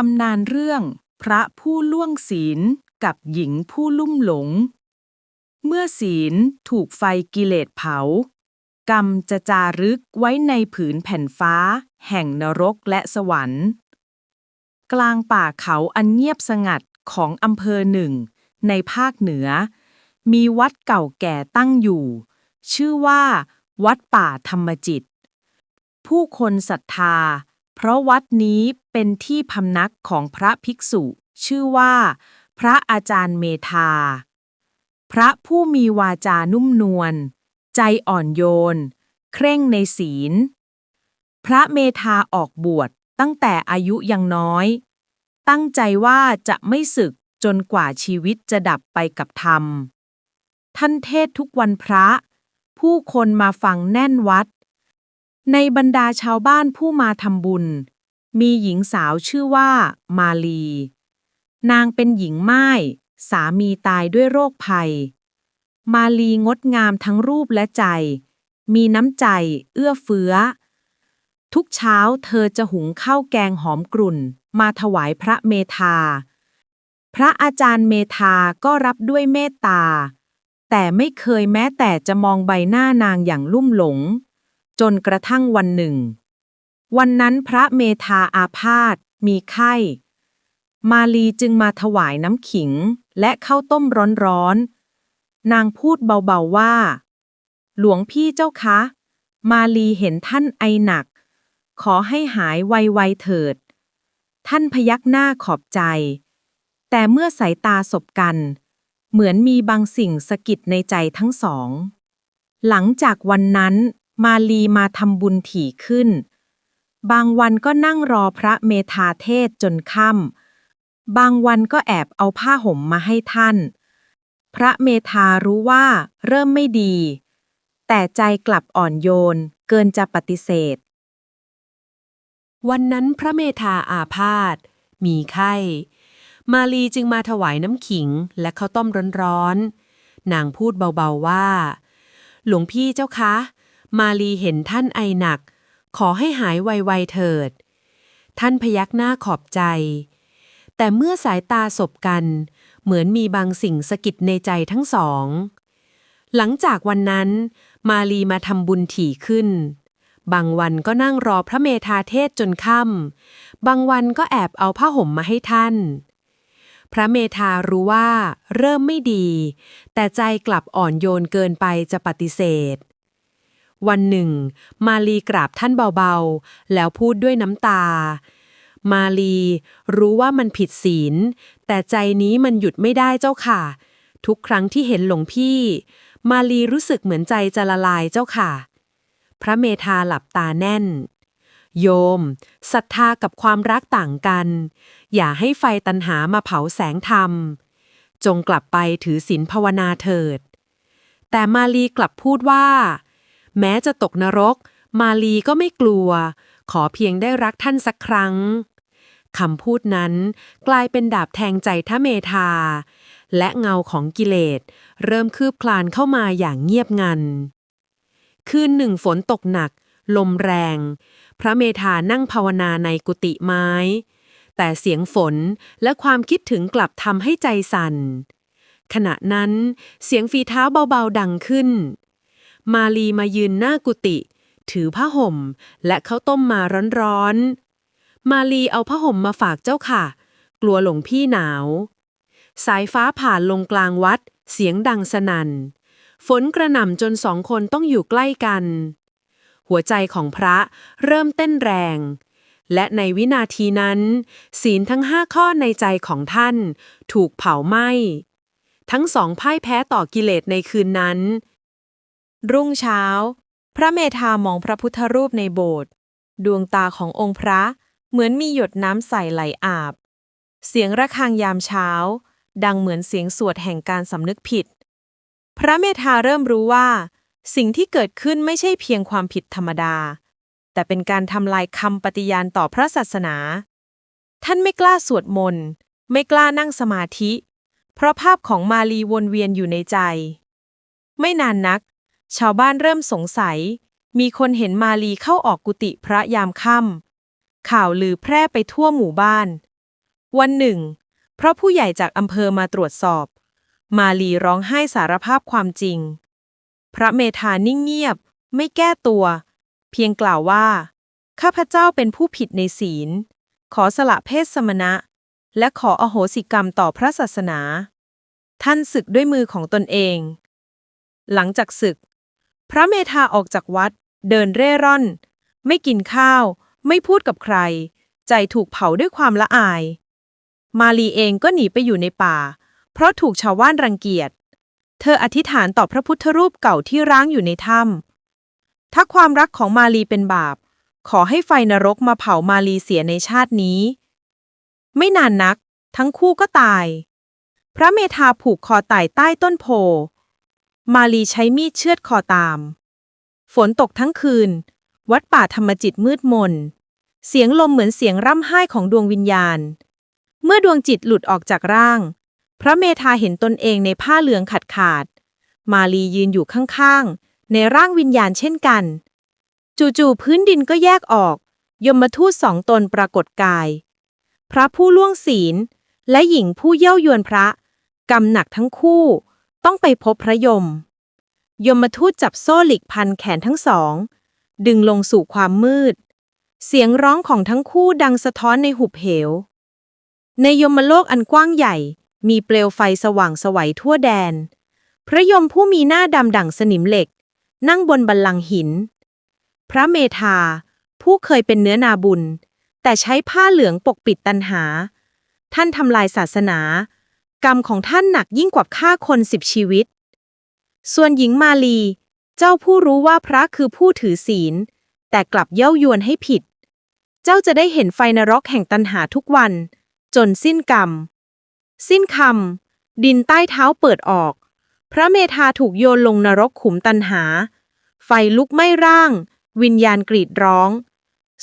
ตำนานเรื่อง พระผู้ล่วงศีลกับหญิงผู้ลุ่มหลง เมื่อศีลถูกไฟกิเลสเผา กรรมจะจารึกไว้ในผืนแผ่นฟ้า แห่งนรกและสวรรค์ กลางป่าเขาอันเงียบสงัดของอำเภอหนึ่ง ในภาคเหนือ มีวัดเก่าแก่ตั้งอยู่ ชื่อว่า วัดป่าธรรมจิต ผู้คนศรัทธา เพราะวัดนี้ เป็นที่พำนักของพระภิกษุ ชื่อว่า พระอาจารย์เมธา พระผู้มีวาจานุ่มนวล ใจอ่อนโยน เคร่งในศีล พระเมธาออกบวชตั้งแต่อายุยังน้อย ตั้งใจว่าจะไม่สึกจนกว่าชีวิตจะดับไปกับธรรม ท่านเทศทุกวันพระ ผู้คนมาฟังแน่นวัด ในบรรดาชาวบ้านผู้มาทำบุญ มีหญิงสาวชื่อว่า มาลี นางเป็นหญิงไม่ายสามีตายด้วยโรคภัย มาลีงดงามทั้งรูปและใจ มีน้ำใจ เอื้อเฟื้อ ทุกเช้าเธอจะหุงข้าวแกงหอมกรุ่น มาถวายพระเมธา พระอาจารย์เมธาก็รับด้วยเมตตา แต่ไม่เคยแม้แต่จะมองใบหน้านางอย่างลุ่มหลง จนกระทั่งวันหนึ่ง วันนั้นพระเมธาอาพาธมีไข้ มาลีจึงมาถวายน้ำขิงและข้าวต้มร้อนๆ นางพูดเบาๆว่า หลวงพี่เจ้าคะ มาลีเห็นท่านไอหนัก ขอให้หายไวๆเถิด ท่านพยักหน้าขอบใจ แต่เมื่อสายตาสบกัน เหมือนมีบางสิ่งสะกิดในใจทั้งสอง หลังจากวันนั้น มาลีมาทำบุญถี่ขึ้น บางวันก็นั่งรอพระเมธาเทศจนค่ำบางวันก็แอบเอาผ้าห่มมาให้ท่าน พระเมธารู้ว่าเริ่มไม่ดี แต่ใจกลับอ่อนโยนเกินจะปฏิเสธ วันนั้นพระเมธาอาพาธมีไข้ มาลีจึงมาถวายน้ำขิงและข้าวต้มร้อนๆ นางพูดเบาๆว่า หลวงพี่เจ้าคะ มาลีเห็นท่านไอหนัก ขอให้หายไวๆเถิด ท่านพยักหน้าขอบใจ แต่เมื่อสายตาสบกัน เหมือนมีบางสิ่งสะกิดในใจทั้งสอง หลังจากวันนั้น มาลีมาทำบุญถี่ขึ้น บางวันก็นั่งรอพระเมธาเทศจนค่ำบางวันก็แอบเอาผ้าห่มมาให้ท่านพระเมธารู้ว่าเริ่มไม่ดี แต่ใจกลับอ่อนโยนเกินไปจะปฏิเสธ วันหนึ่ง มาลีกราบท่านเบาๆ แล้วพูดด้วยน้ำตา มาลีรู้ว่ามันผิดศีล แต่ใจนี้มันหยุดไม่ได้เจ้าค่ะ ทุกครั้งที่เห็นหลวงพี่ มาลีรู้สึกเหมือนใจจะละลายเจ้าค่ะ พระเมธาหลับตาแน่น โยมศรัทธากับความรักต่างกัน อย่าให้ไฟตันหามาเผาแสงธรรม จงกลับไปถือศีลภาวนาเถิด แต่มาลีกลับพูดว่า แม้จะตกนรก มาลีก็ไม่กลัว ขอเพียงได้รักท่านสักครั้งคำพูดนั้นกลายเป็นดาบแทงใจทะเมธา และเงาของกิเลส เริ่มคืบคลานเข้ามาอย่างเงียบงัน คืนหนึ่งฝนตกหนัก ลมแรง พระเมธานั่งภาวนาในกุฏิไม้ แต่เสียงฝนและความคิดถึงกลับทำให้ใจสั่น ขณะนั้นเสียงฝีเท้าเบาๆดังขึ้น มาลีมายืนหน้ากุฏิถือผ้าห่ม และข้าวต้มมาร้อนๆ มาลีเอาผ้าห่มมาฝากเจ้าค่ะ กลัวหลวงพี่หนาว สายฟ้าผ่านลงกลางวัด เสียงดังสนัน่น ฝนกระหน่ำจนสองคนต้องอยู่ใกล้กัน หัวใจของพระเริ่มเต้นแรง และในวินาทีนั้น ศีลทั้งห้าข้อในใจของท่าน ถูกเผาไหม้ ทั้งสองพ่ายแพ้ต่อกิเลสในคืนนั้น รุ่งเช้า พระเมธามองพระพุทธรูปในโบสถ์ดวงตาขององค์พระเหมือนมีหยดน้ำใสไหลอาบ เสียงระฆังยามเช้า ดังเหมือนเสียงสวดแห่งการสำนึกผิด พระเมธาเริ่มรู้ว่า สิ่งที่เกิดขึ้นไม่ใช่เพียงความผิดธรรมดา แต่เป็นการทำลายคำปฏิญาณต่อพระศาสนา ท่านไม่กล้าสวดมนต์ไม่กล้านั่งสมาธิ เพราะภาพของมาลีวนเวียนอยู่ในใจ ไม่นานนัก ชาวบ้านเริ่มสงสัย มีคนเห็นมาลีเข้าออกกุฏิพระยามค่ำข่าวลือแพร่ไปทั่วหมู่บ้าน วันหนึ่ง เพราะผู้ใหญ่จากอำเภอมาตรวจสอบ มาลีร้องไห้สารภาพความจริง พระเมธานิ่งเงียบ ไม่แก้ตัว เพียงกล่าวว่า ข้าพเจ้าเป็นผู้ผิดในศีล ขอสละเพศสมณะ และขออโหสิกรรมต่อพระศาสนา ท่านศึกด้วยมือของตนเองหลังจากศึก พระเมธาออกจากวัด เดินเร่ร่อน ไม่กินข้าว ไม่พูดกับใคร ใจถูกเผาด้วยความละอาย มาลีเองก็หนีไปอยู่ในป่า เพราะถูกชาวบ้านรังเกียจ เธออธิษฐานต่อพระพุทธรูปเก่าที่ร้างอยู่ในถ้ำถ้าความรักของมาลีเป็นบาป ขอให้ไฟนรกมาเผามาลีเสียในชาตินี้ ไม่นานนัก ทั้งคู่ก็ตาย พระเมธาผูกคอตายใต้ต้นโพ มาลีใช้มีดเชือดคอตาม ฝนตกทั้งคืน วัดป่าธรรมจิตมืดมน เสียงลมเหมือนเสียงร่ำไห้ของดวงวิญญาณ เมื่อดวงจิตหลุดออกจากร่าง พระเมธาเห็นตนเองในผ้าเหลืองขาดขาดๆมาลียืนอยู่ข้างๆ ในร่างวิญญาณเช่นกัน จู่ๆพื้นดินก็แยกออก ยมทูตสองตนปรากฏกาย พระผู้ล่วงศีล และหญิงผู้เย่ายวนพระกรรมหนักทั้งคู่ ต้องไปพบพระยม ยมทูตจับโซ่หลีกพันแขนทั้งสอง ดึงลงสู่ความมืด เสียงร้องของทั้งคู่ดังสะท้อนในหุบเหว ในยมโลกอันกว้างใหญ่ มีเปลวไฟสว่างสวัยทั่วแดน พระยมผู้มีหน้าดำดั่งสนิมเหล็ก นั่งบนบัลลังก์หิน พระเมธา ผู้เคยเป็นเนื้อนาบุญ แต่ใช้ผ้าเหลืองปกปิดตันหา ท่านทำลายศาสนา กรรมของท่านหนักยิ่งกว่าฆ่าคนสิบชีวิต ส่วนหญิงมาลี เจ้าผู้รู้ว่าพระคือผู้ถือศีล แต่กลับเย้ายวนให้ผิด เจ้าจะได้เห็นไฟนรกแห่งตันหาทุกวัน จนสิ้นกรรม สิ้นคำดินใต้เท้าเปิดออก พระเมธาถูกโยนลงนรกขุมตันหา ไฟลุกไหม้ร่าง วิญญาณกรีดร้อง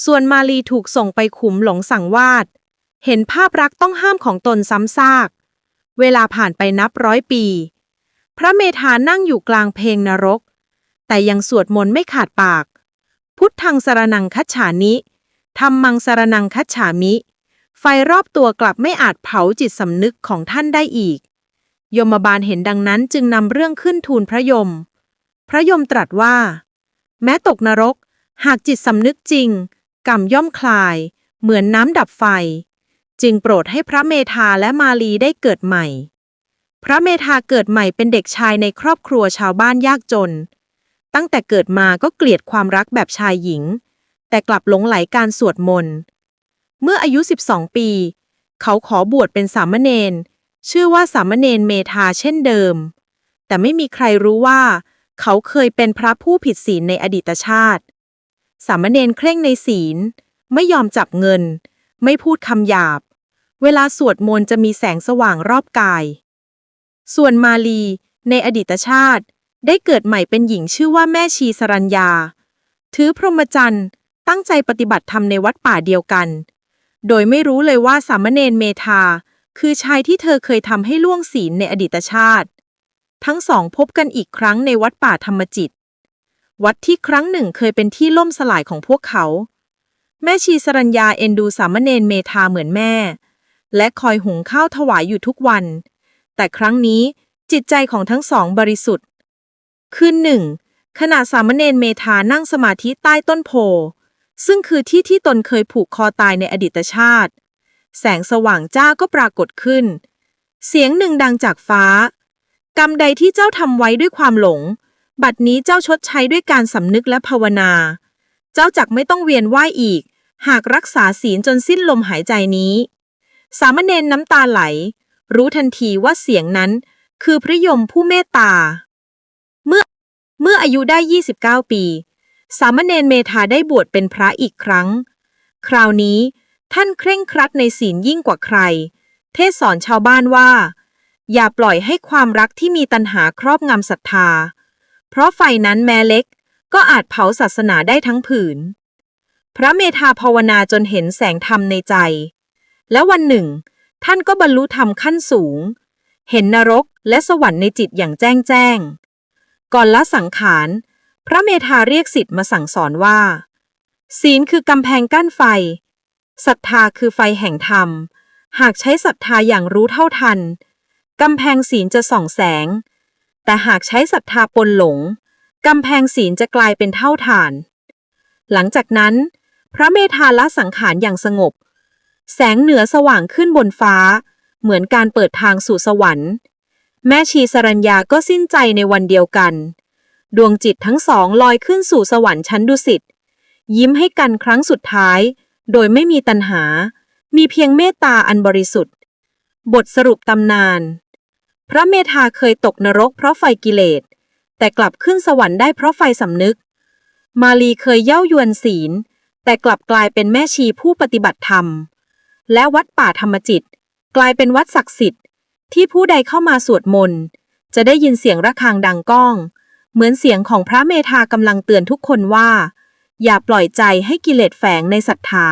ส่วนมาลีถูกส่งไปขุมหลงสังวาสเห็นภาพรักต้องห้ามของตนซ้ำซาก เวลาผ่านไปนับร้อยปี พระเมธานั่งอยู่กลางเพลงนรก แต่ยังสวดมนต์ไม่ขาดปาก พุทธังสารนังคัจฉานิธรรมังสารนังคัจฉามิ ไฟรอบตัวกลับไม่อาจเผาจิตสำนึกของท่านได้อีก ยมบาลเห็นดังนั้นจึงนำเรื่องขึ้นทูลพระยม พระยมตรัสว่า แม้ตกนรก หากจิตสำนึกจริง กรรมย่อมคลาย เหมือนน้ำดับไฟ จึงโปรดให้พระเมธาและมาลีได้เกิดใหม่ พระเมธาเกิดใหม่เป็นเด็กชายในครอบครัวชาวบ้านยากจน ตั้งแต่เกิดมาก็เกลียดความรักแบบชายหญิง แต่กลับหลงไหลการสวดมนต์เมื่ออายุ 12 ปี เขาขอบวชเป็นสามเณรชื่อว่าสามเณรเมธาเช่นเดิม แต่ไม่มีใครรู้ว่า เขาเคยเป็นพระผู้ผิดศีลในอดีตชาติ สามเณรเคร่งในศีล ไม่ยอมจับเงิน ไม่พูดคำหยาบ เวลาสวดมนต์จะมีแสงสว่างรอบกาย ส่วนมาลี ในอดีตชาติ ได้เกิดใหม่เป็นหญิงชื่อว่าแม่ชีสรัญญา ถือพรหมจรรย์ตั้งใจปฏิบัติธรรมในวัดป่าเดียวกัน โดยไม่รู้เลยว่าสามเณรเมธา คือชายที่เธอเคยทำให้ล่วงศีลในอดีตชาติ ทั้งสองพบกันอีกครั้งในวัดป่าธรรมจิต วัดที่ครั้งหนึ่งเคยเป็นที่ล่มสลายของพวกเขา แม่ชีสรัญญาเอ็นดูสามเณรเมธาเหมือนแม่ และคอยหุงข้าวถวายอยู่ทุกวัน แต่ครั้งนี้จิตใจของทั้งสองบริสุทธิ์ คืนหนึ่งขณะสามเณรเมธานั่งสมาธิใต้ต้นโพ ซึ่งคือที่ที่ตนเคยผูกคอตายในอดีตชาติ แสงสว่างจ้าก็ปรากฏขึ้น เสียงหนึ่งดังจากฟ้า กรรมใดที่เจ้าทำไว้ด้วยความหลง บัดนี้เจ้าชดใช้ด้วยการสำนึกและภาวนา เจ้าจักไม่ต้องเวียนว่ายอีก หากรักษาศีลจนสิ้นลมหายใจนี้ สามเณรน้ำตาไหล รู้ทันทีว่าเสียงนั้น คือพระยมผู้เมตตา เมื่อเมื่ออายุได้ 29 ปี สามเณรเมธาได้บวชเป็นพระอีกครั้ง คราวนี้ท่านเคร่งครัดในศีลยิ่งกว่าใคร เทศสอนชาวบ้านว่า อย่าปล่อยให้ความรักที่มีตัณหาครอบงำศรัทธา เพราะไฟนั้นแม้เล็ก ก็อาจเผาศาสนาได้ทั้งผืน พระเมธาภาวนาจนเห็นแสงธรรมในใจ และวันหนึ่ง ท่านก็บรรลุธรรมขั้นสูง เห็นนรกและสวรรค์ในจิตอย่างแจ้งแจ้ง ก่อนละสังขาร พระเมธาเรียกสิทธิ์มาสั่งสอนว่า ศีลคือกำแพงกั้นไฟ ศรัทธาคือไฟแห่งธรรม หากใช้ศรัทธาอย่างรู้เท่าทัน กำแพงศีลจะส่องแสง แต่หากใช้ศรัทธาปนหลง กำแพงศีลจะกลายเป็นเท่าฐาน หลังจากนั้น พระเมธาละสังขารอย่างสงบ แสงเหนือสว่างขึ้นบนฟ้า เหมือนการเปิดทางสู่สวรรค์ แม่ชีสรัญญาก็สิ้นใจในวันเดียวกัน ดวงจิตทั้งสองลอยขึ้นสู่สวรรค์ชั้นดุสิต ยิ้มให้กันครั้งสุดท้าย โดยไม่มีตัณหา มีเพียงเมตตาอันบริสุทธิ์ บทสรุปตำนาน พระเมธาเคยตกนรกเพราะไฟกิเลส แต่กลับขึ้นสวรรค์ได้เพราะไฟสำนึก มาลีเคยเย่ายวนศีล แต่กลับกลายเป็นแม่ชีผู้ปฏิบัติธรรม และวัดป่าธรรมจิต กลายเป็นวัดศักดิ์สิทธิ์ ที่ผู้ใดเข้ามาสวดมนต์ จะได้ยินเสียงระฆังดังก้อง เหมือนเสียงของพระเมธากำลังเตือนทุกคนว่า อย่าปล่อยใจให้กิเลสแฝงในศรัทธา